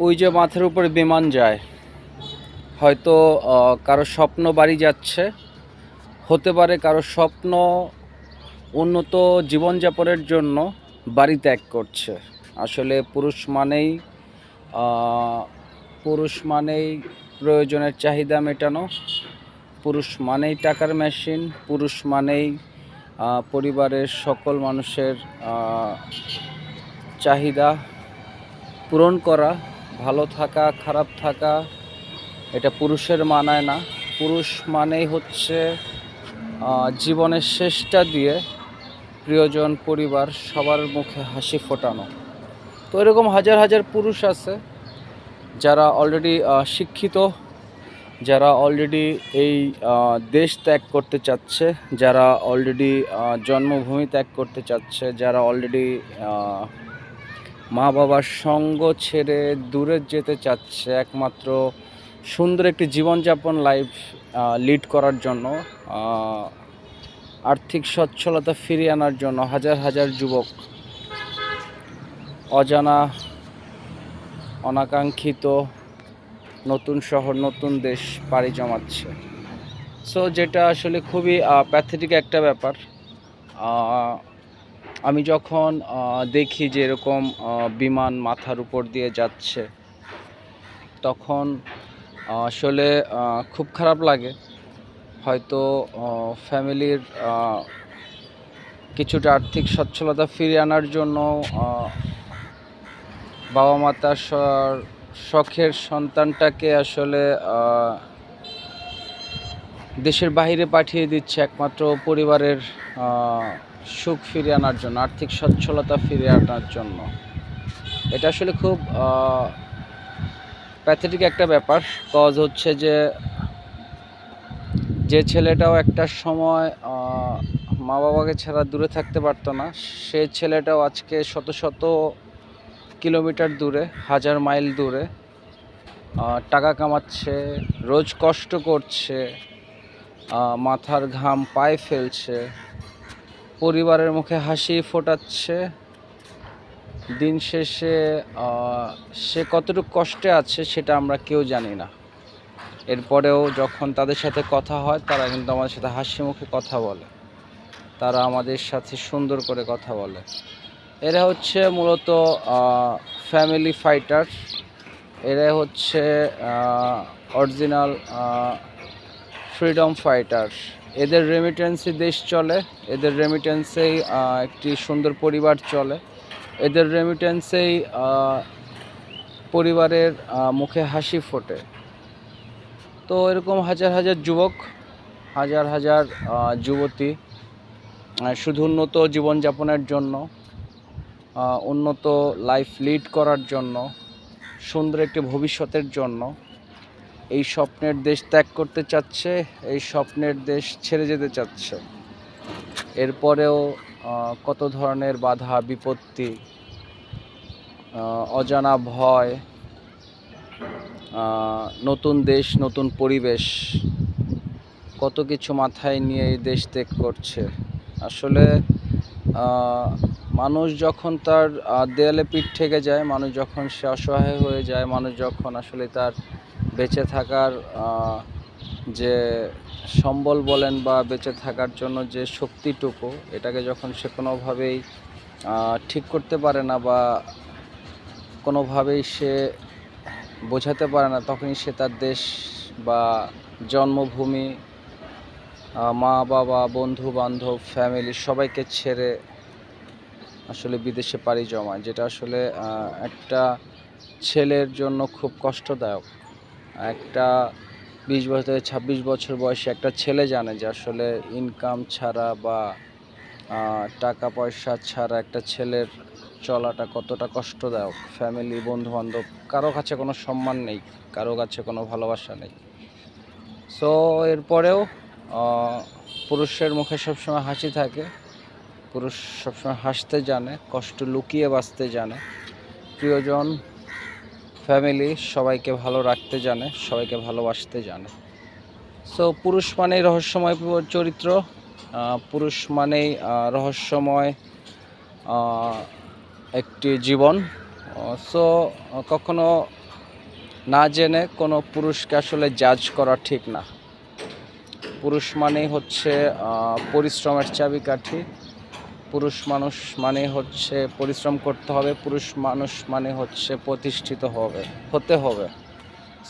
ওই যে মাথার উপরে বিমান যায়, হয়তো কারও স্বপ্ন বাড়ি যাচ্ছে, হতে পারে কারও স্বপ্ন উন্নত জীবনযাপনের জন্য বাড়ি ত্যাগ করছে। আসলে পুরুষ মানেই পুরুষ মানেই প্রয়োজনের চাহিদা মেটানো, পুরুষ মানেই টাকার মেশিন, পুরুষ মানেই পরিবারের সকল মানুষের চাহিদা পূরণ করা ভালো থাকা, খারাপ থাকা, এটা পুরুষের মানায় না। পুরুষ মানেই হচ্ছে জীবনের শেষটা দিয়ে প্রিয়জন, পরিবার সবার মুখে হাসি ফোটানো। তো এরকম হাজার হাজার পুরুষ আছে, যারা অলরেডি শিক্ষিত, যারা অলরেডি এই দেশ ত্যাগ করতে চাচ্ছে, যারা অলরেডি জন্মভূমি ত্যাগ করতে চাচ্ছে, যারা অলরেডি মা বাবার সঙ্গ ছেড়ে দূরে যেতে চাচ্ছে একমাত্র সুন্দর একটি জীবনযাপন লাইফ লিড করার জন্য আর্থিক সচ্ছলতা ফিরিয়ে আনার জন্য হাজার হাজার যুবক অজানা, অনাকাঙ্ক্ষিত নতুন শহর, নতুন দেশ পাড়ি জমাচ্ছে। সো যেটা আসলে খুবই প্যাথেটিক একটা ব্যাপার। আমি যখন দেখি যে এরকম বিমান মাথার উপর দিয়ে যাচ্ছে, তখন, আসলে খুব খারাপ লাগে। হয়তো ফ্যামিলির কিছুটা আর্থিক সচ্ছলতা ফিরিয়ে আনার জন্য বাবা মা তার শখের সন্তানটাকে আসলে দেশের বাইরে পাঠিয়ে দিচ্ছে, একমাত্র পরিবারের সুখ ফিরিয়ে আনার জন্য, আর্থিক সচ্ছলতা ফিরিয়ে আনার জন্য। এটা আসলে খুব প্যাথেটিক একটা ব্যাপার কজ হচ্ছে যে যে ছেলেটাও একটা সময় মা বাবাকে ছাড়া দূরে থাকতে পারতো না। সে ছেলেটাও আজকে শত শত কিলোমিটার দূরে, হাজার মাইল দূরে টাকা কামাচ্ছে, রোজ কষ্ট করছে মাথার ঘাম পায়ে ফেলছে। পরিবারের মুখে হাসি ফোটাচ্ছে। দিন শেষে সে কতটুকু কষ্টে আছে সেটা আমরা কেউ জানি না। এরপরেও যখন তাদের সাথে কথা হয়, তারা কিন্তু আমাদের সাথে হাসি মুখে কথা বলে। তারা আমাদের সাথে সুন্দর করে কথা বলে। এরা হচ্ছে মূলত ফ্যামিলি ফাইটার এরা হচ্ছে অরিজিনাল ফ্রিডম ফাইটার এদের রেমিটেন্সে দেশ চলে, এদের রেমিটেন্সেই একটি সুন্দর পরিবার চলে। এদের রেমিটেন্সেই পরিবারের মুখে হাসি ফোটে। তো এরকম হাজার হাজার যুবক, হাজার হাজার যুবতী শুধু উন্নত জীবনযাপনের জন্য উন্নত লাইফ লিড করার জন্য, সুন্দর একটি ভবিষ্যতের জন্য এই স্বপ্নের দেশ ত্যাগ করতে চাচ্ছে, এই স্বপ্নের দেশ ছেড়ে যেতে চাচ্ছে। এরপরেও কত ধরনের বাধা, বিপত্তি অজানা ভয় নতুন দেশ, নতুন পরিবেশ, কত কিছু মাথায় নিয়ে এই দেশ ত্যাগ করছে। আসলে মানুষ যখন তার দেয়ালে পিঠ থেকে যায়, মানুষ যখন সে অসহায় হয়ে যায়, মানুষ যখন আসলে তার বেঁচে থাকার যে সম্বল বলেন বা বেঁচে থাকার জন্য যে শক্তিটুকু, এটাকে যখন সে কোনোভাবেই ঠিক করতে পারে না বা কোনোভাবেই সে বোঝাতে পারে না, তখনই সে তার দেশ বা জন্মভূমি মা, বাবা, বন্ধু, বান্ধব ফ্যামিলি সবাইকে ছেড়ে আসলে বিদেশে পাড়ি জমায়, যেটা আসলে একটা ছেলের জন্য খুব কষ্টদায়ক। একটা বিশ বছর থেকে ছাব্বিশ বছর বয়সে একটা ছেলে জানে যে আসলে ইনকাম ছাড়া বা টাকা পয়সা ছাড়া একটা ছেলের চলাটা কতটা কষ্টদায়ক। ফ্যামিলি বন্ধু বান্ধব কারও কাছে কোনো সম্মান নেই, কারও কাছে কোনো ভালোবাসা নেই। সো এরপরেও পুরুষের মুখে সবসময় হাসি থাকে। পুরুষ সবসময় হাসতে জানে, কষ্ট লুকিয়ে বাঁচতে জানে। প্রিয়জন ফ্যামিলি সবাইকে ভালো রাখতে জানে, সবাইকে ভালোবাসতে জানে। সো পুরুষ মানেই রহস্যময় চরিত্র পুরুষ মানেই রহস্যময় একটি জীবন। সো কখনো না জেনে কোনো পুরুষকে আসলে জাজ করা ঠিক না। পুরুষ মানেই হচ্ছে পরিশ্রমের চাবিকাঠি। পুরুষ মানুষ মানে হচ্ছে পরিশ্রম করতে হবে, পুরুষ মানুষ মানে হচ্ছে প্রতিষ্ঠিত হবে, হতে হবে।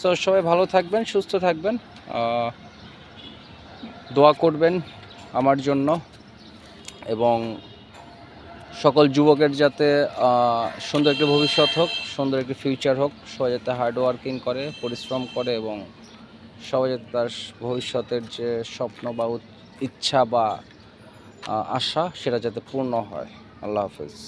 সো সবাই ভালো থাকবেন, সুস্থ থাকবেন দোয়া করবেন আমার জন্য এবং সকল যুবকের যাতে সুন্দর একটি ভবিষ্যৎ হোক, সুন্দর একটি ফিউচার হোক, সবাই যাতে হার্ড ওয়ার্কিং করে, পরিশ্রম করে এবং সবাই যাতে তার ভবিষ্যতের যে স্বপ্ন বা ইচ্ছা বা আশা সেটা যাতে পূর্ণ হয়। আল্লাহ হাফেজ।